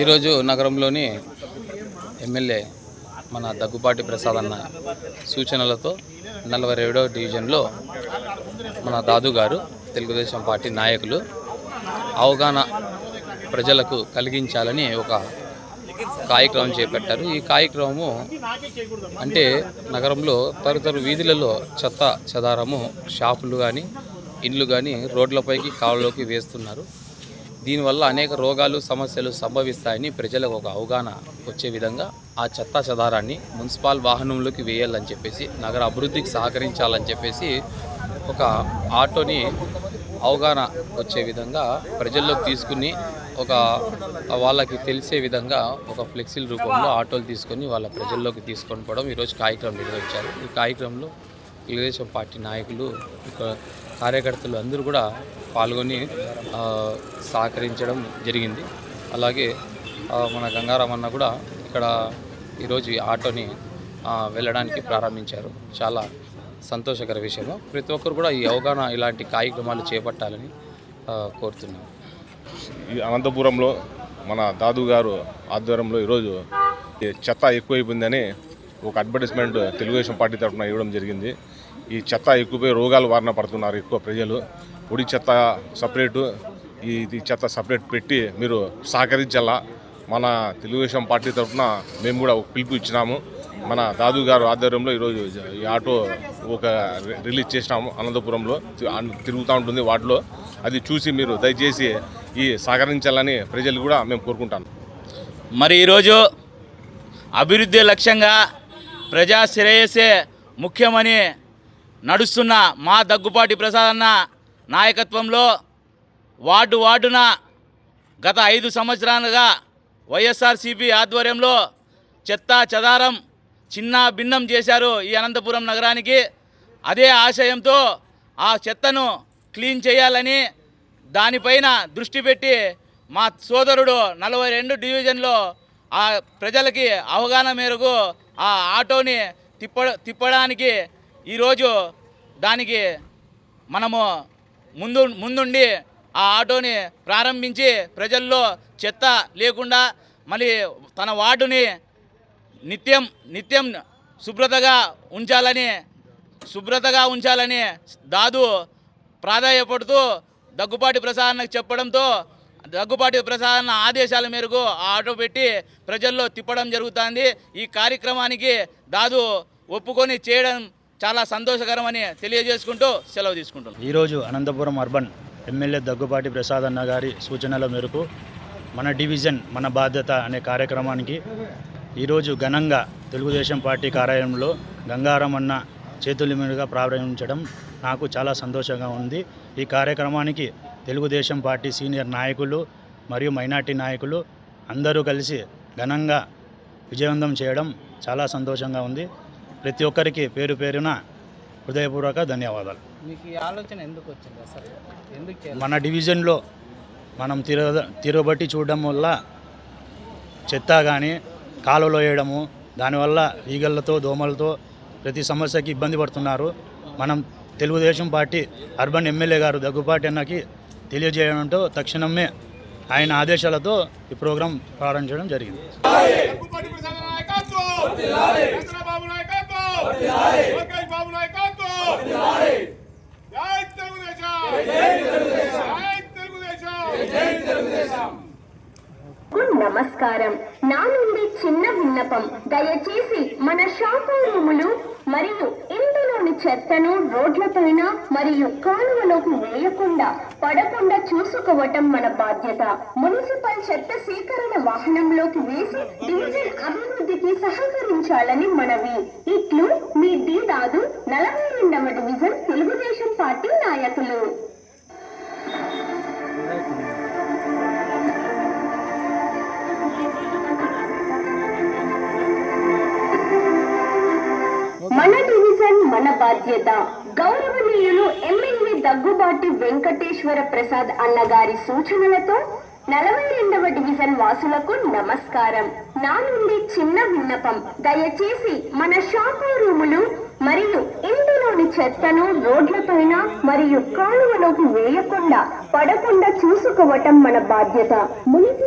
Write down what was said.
ఈరోజు నగరంలోని ఎమ్మెల్యే మన దగ్గుపాటి ప్రసాద్ అన్న సూచనలతో నలభై ఏడవ డివిజన్లో మన దాదు గారు తెలుగుదేశం పార్టీ నాయకులు అవగాహన ప్రజలకు కలిగించాలని ఒక కార్యక్రమం చేపట్టారు. ఈ కార్యక్రమము అంటే నగరంలో తరతరు వీధులలో చెత్త చెదారము షాపులు కానీ ఇండ్లు కానీ రోడ్లపైకి కాలువలోకి వేస్తున్నారు. దీనివల్ల అనేక రోగాలు సమస్యలు సంభవిస్తాయని ప్రజలకు ఒక అవగాహన వచ్చే విధంగా ఆ చెత్త చెదారాన్ని మున్సిపల్ వాహనంలోకి వేయాలని చెప్పేసి నగర అభివృద్ధికి సహకరించాలని చెప్పేసి ఒక ఆటోని అవగాహన వచ్చే విధంగా ప్రజల్లోకి తీసుకుని ఒక వాళ్ళకి తెలిసే విధంగా ఒక ఫ్లెక్సీల రూపంలో ఆటోలు తీసుకొని వాళ్ళ ప్రజల్లోకి తీసుకొని పోవడం ఈరోజు కార్యక్రమం నిర్వహించారు. ఈ కార్యక్రమంలో తెలుగుదేశం పార్టీ నాయకులు ఇక్కడ కార్యకర్తలు అందరూ కూడా పాల్గొని సహకరించడం జరిగింది. అలాగే మన గంగారామన్న కూడా ఇక్కడ ఈరోజు ఈ ఆటోని వెళ్ళడానికి ప్రారంభించారు. చాలా సంతోషకర విషయము. ప్రతి ఒక్కరు కూడా ఈ అవగాహన ఇలాంటి కార్యక్రమాలు చేపట్టాలని కోరుతున్నాను ఈ అనంతపురంలో మన దాదు గారు ఆధ్వర్యంలో ఈరోజు చెత్త ఎక్కువైపోయిందని ఒక అడ్వర్టైజ్మెంట్ తెలుగుదేశం పార్టీ తరఫున ఇవ్వడం జరిగింది. ఈ చెత్త ఎక్కువపై రోగాలు వారిన పడుతున్నారు ఎక్కువ ప్రజలు. పొడి చెత్త సపరేటు ఈ ఇది చెత్త సపరేట్ పెట్టి మీరు సహకరించాలా? మన తెలుగుదేశం పార్టీ తరఫున మేము కూడా ఒక పిలుపు ఇచ్చినాము. మన దాదు గారు ఆధ్వర్యంలో ఈరోజు ఈ ఆటో ఒక రిలీజ్ చేసినాము అనంతపురంలో. తిరుగుతూ ఉంటుంది వాటిలో అది చూసి మీరు దయచేసి ఈ సహకరించాలని ప్రజలు కూడా మేము కోరుకుంటాను మరి ఈరోజు అభివృద్ధి లక్ష్యంగా ప్రజా శ్రేయస్సే ముఖ్యమని నడుస్తున్న మా దగ్గుపాటి ప్రసాద్ అన్న నాయకత్వంలో వార్డు వార్డున గత ఐదు సంవత్సరాలుగా వైఎస్ఆర్సీపీ ఆధ్వర్యంలో చెత్త చెదారం చిన్న భిన్నం చేశారు ఈ అనంతపురం నగరానికి. అదే ఆశయంతో ఆ చెత్తను క్లీన్ చేయాలని దానిపైన దృష్టి పెట్టి మా సోదరుడు నలభై రెండు డివిజన్లో ఆ ప్రజలకి అవగాహన మేరకు ఆ ఆటోని తిప్ప తిప్పడానికి ఈరోజు దానికి మనము ముందు ముందుండి ఆ ఆటోని ప్రారంభించి ప్రజల్లో చెత్త లేకుండా మళ్ళీ తన వార్డుని నిత్యం నిత్యం శుభ్రతగా ఉంచాలని శుభ్రతగా ఉంచాలని దాదు ప్రాధాయపడుతూ దగ్గుపాటి ప్రసాద్ చెప్పడంతో దగ్గుబాటి ప్రసాద్ ఆదేశాల మేరకు ఆ ఆటో పెట్టి ప్రజల్లో తిప్పడం జరుగుతుంది. ఈ కార్యక్రమానికి దాదు ఒప్పుకొని చేయడం చాలా సంతోషకరమని తెలియజేసుకుంటూ సెలవు తీసుకుంటున్నాం. ఈరోజు అనంతపురం అర్బన్ ఎమ్మెల్యే దగ్గుబాటి ప్రసాద్ అన్న గారి సూచనల మేరకు మన డివిజన్ మన బాధ్యత అనే కార్యక్రమానికి ఈరోజు ఘనంగా తెలుగుదేశం పార్టీ కార్యాలయంలో గంగారం అన్న చేతుల మీదుగా ప్రారంభించడం నాకు చాలా సంతోషంగా ఉంది. ఈ కార్యక్రమానికి తెలుగుదేశం పార్టీ సీనియర్ నాయకులు మరియు మైనార్టీ నాయకులు అందరూ కలిసి ఘనంగా విజయవంతం చేయడం చాలా సంతోషంగా ఉంది. ప్రతి ఒక్కరికి పేరు పేరున హృదయపూర్వక ధన్యవాదాలు. మీకు ఈ ఆలోచన ఎందుకు వచ్చింది అసలు? ఎందుకు మన డివిజన్లో మనం తిరగ తిరగబట్టి చూడడం వల్ల చెత్త కానీ కాలువలో వేయడము దానివల్ల ఈగళ్ళతో దోమలతో ప్రతి సమస్యకి ఇబ్బంది పడుతున్నారు. మనం తెలుగుదేశం పార్టీ అర్బన్ ఎమ్మెల్యే గారు దగ్గుపాటి అన్నకి తెలియజేయడంతో తక్షణమే ఆయన ఆదేశాలతో ఈ ప్రోగ్రాం ప్రారంభించడం జరిగింది. దగ్గుపాటి ప్రసాద్ నాయకత్వం! చంద్రబాబు నాయకత్వం! లోకేష్ బాబు నాయకత్వం! జై తెలుగుదేశం! జై తెలుగుదేశం! కు నమస్కారం. నా నుండి చిన్న విన్నపం. దయచేసి మన షాపింగ్ రూములు మరియు ఇందులోని చెత్తను రోడ్లపైన మరియు కాలువలోకి వేయకుండా పడకుండా చూసుకోవటం మన బాధ్యత. మున్సిపల్ చెత్త సేకరణ వాహనంలోకి వేసి డివిజన్ అభివృద్ధికి సహకరించాలని మనవి. ఇట్లు మీ డి దాదు నలభై రెండవ డివిజన్ తెలుగుదేశం పార్టీ నాయకులు. బాధ్యత. గౌరవనీయులు ఎమ్మెల్యే దగ్గుబాటి వెంకటేశ్వర ప్రసాద్ అన్నగారి సూచనలతో నలభై రెండవ డివిజన్ వాసులకు నమస్కారం. నా నుండి చిన్న విన్నపం. దయచేసి మన షాపింగ్ రూములు మరియు ఇందులోని చెత్తను రోడ్లపైన మరియు కాలువలోకి వేయకుండా పడకుండా చూసుకోవటం మన బాధ్యత. మున్సిపల్